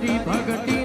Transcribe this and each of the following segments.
તારી ભક્તિ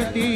कटी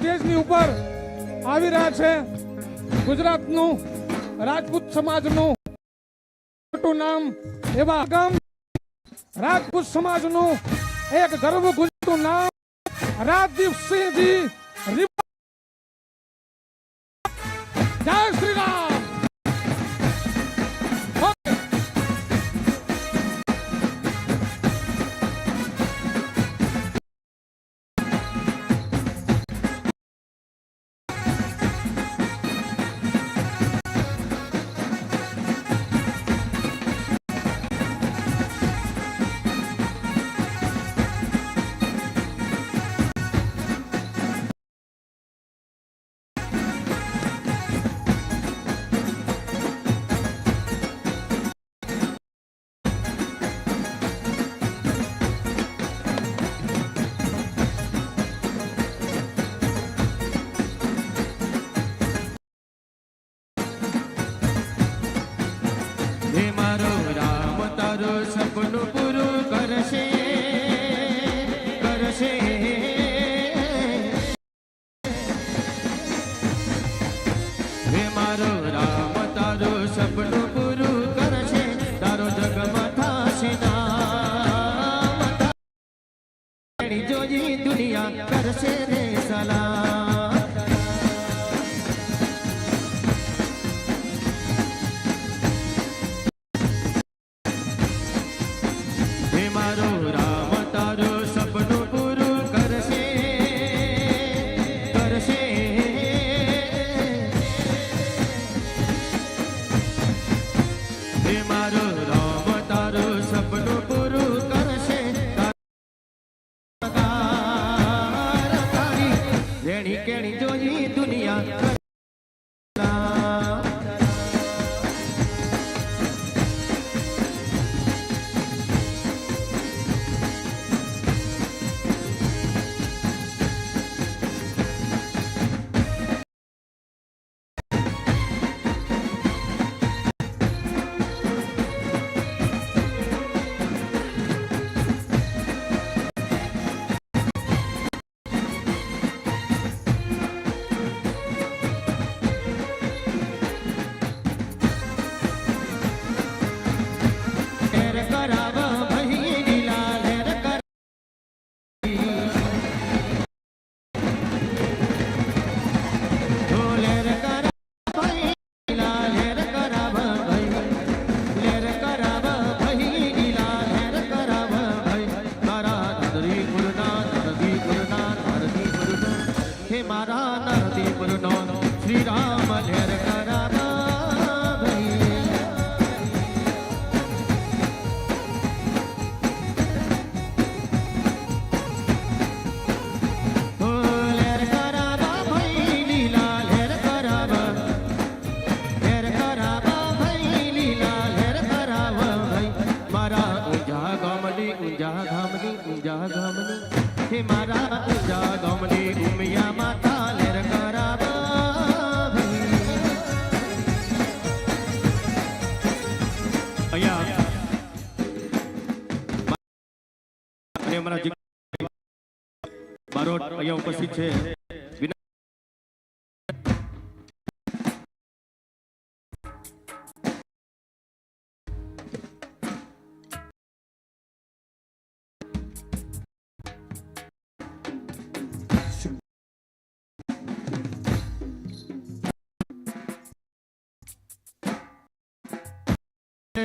સ્ટેજની ઉપર આવી રહ્યા છે. ગુજરાતનું રાજપૂત સમાજનું મોટું નામ એવા આગમ રાજપૂત સમાજનું એક ગર્વ ગુજરાતનું નામ રાજદીપસિંહજી જય de Maru Marulho.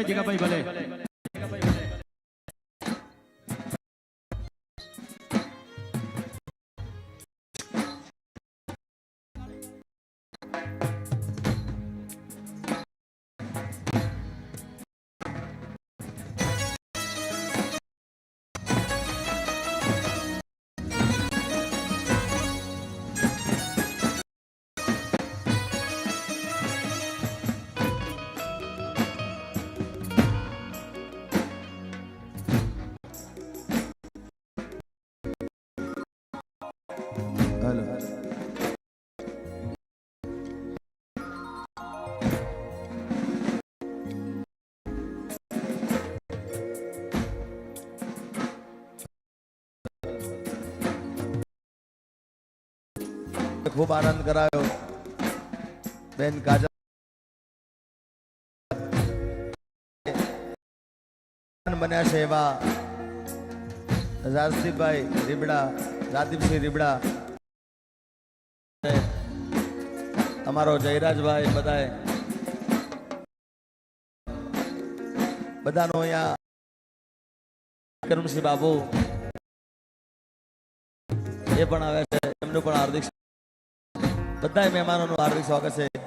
જીગાભાઈ ભલે. ખૂબ આનંદ કરાયો. બેન કાજલ. બન્યા છે એવા રાજદીપભાઈ રીબડા, રાદીપસિંહ રીબડા. અમારો જયરાજભાઈ બધાએ. બધાનો અહીંયા કરમસિંહ બાબુ. એ પણ આવે છે. એમનું પણ હાર્દિક બધા મહેમાનોનું હાર્દિક સ્વાગત છે.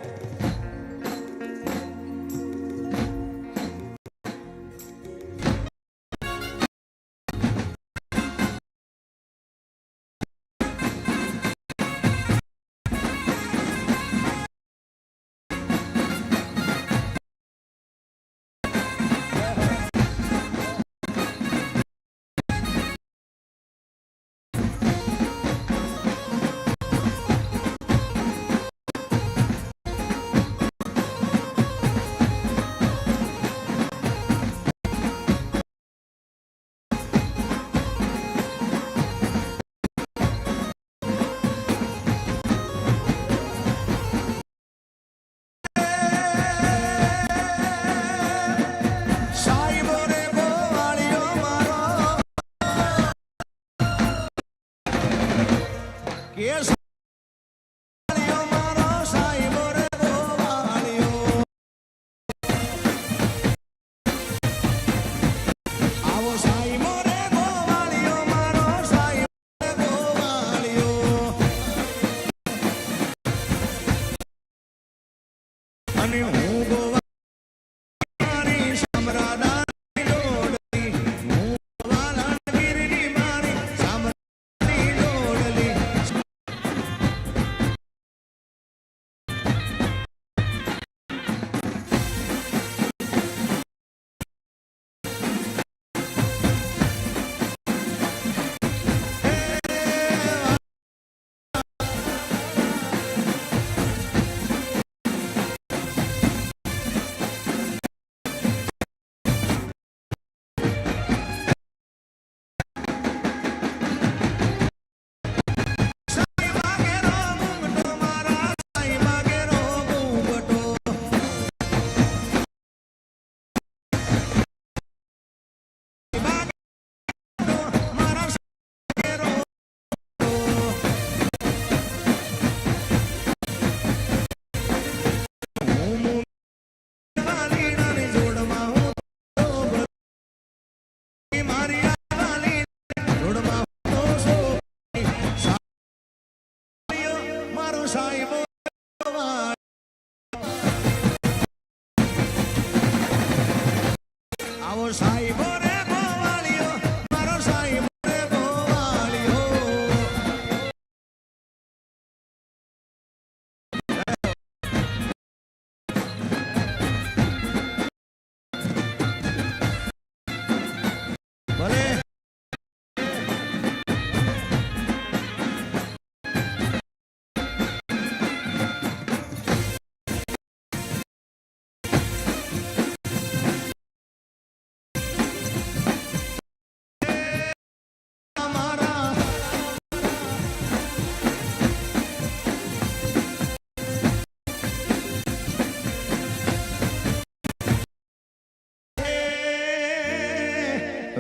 સાહેબો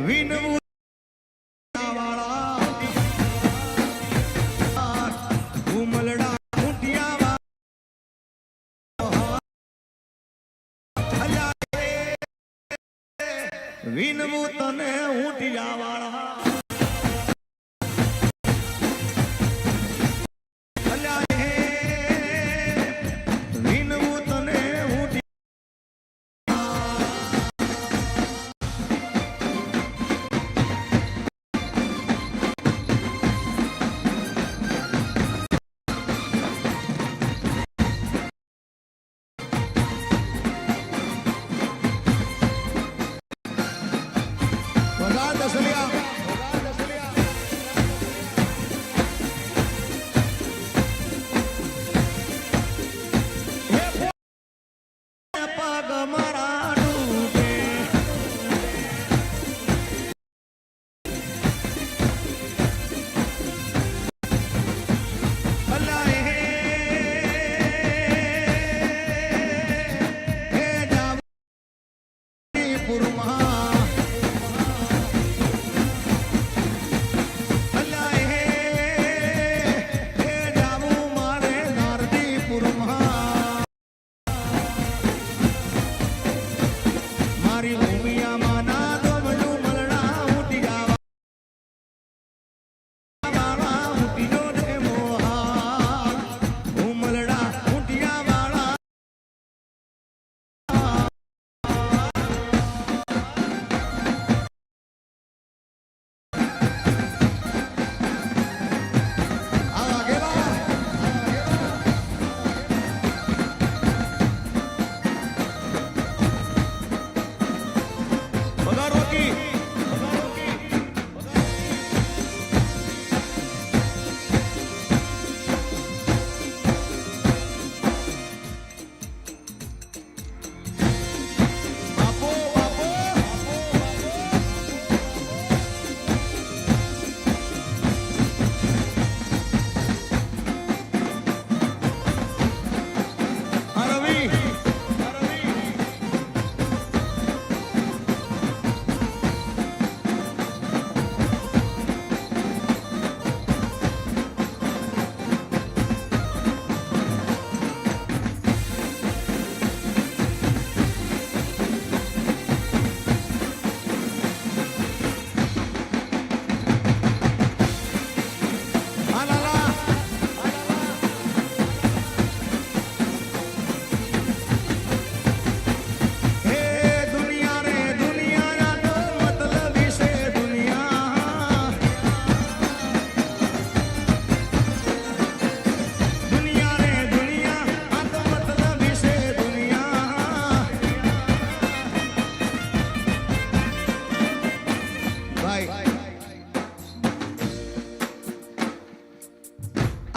વિનવું વિનવું તને ઊંટિયા વાળા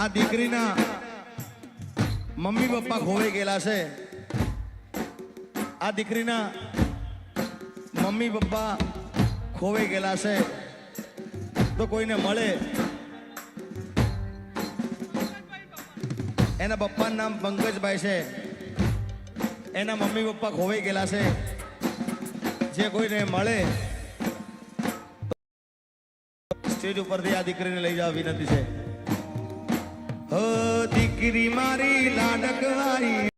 આ દીકરીના મમ્મી પપ્પા ખોવાઈ ગયેલા છે. આ દીકરીના મમ્મી પપ્પા ખોવાઈ ગયેલા છે. તો કોઈને મળે? એના પપ્પાનું નામ પંકજભાઈ છે. એના મમ્મી પપ્પા ખોવાઈ ગયેલા છે. જે કોઈને મળે સ્ટેજ ઉપરથી આ દીકરીને લઈ જવા વિનંતી છે. ગિરી મારી લાડક આઈ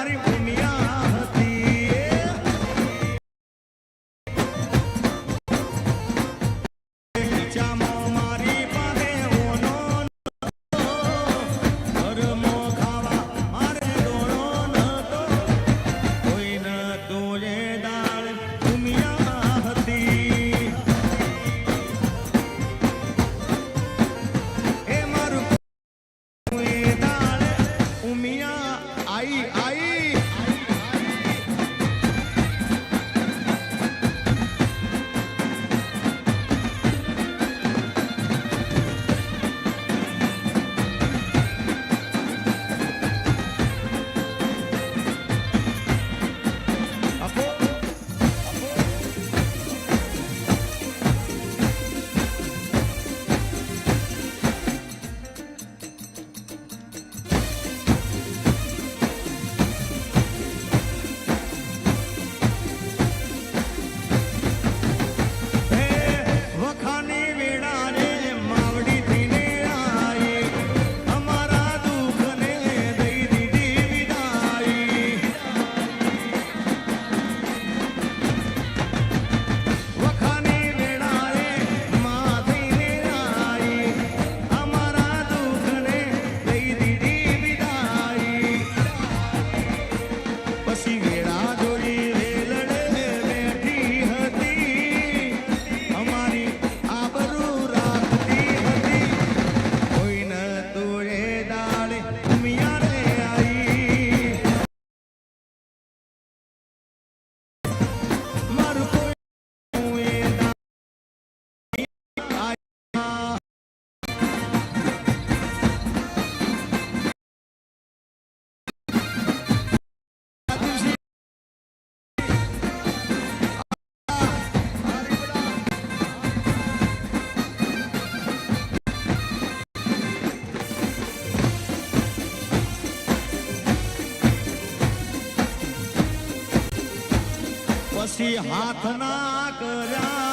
മാറി પછી હાથ ના કર્યા.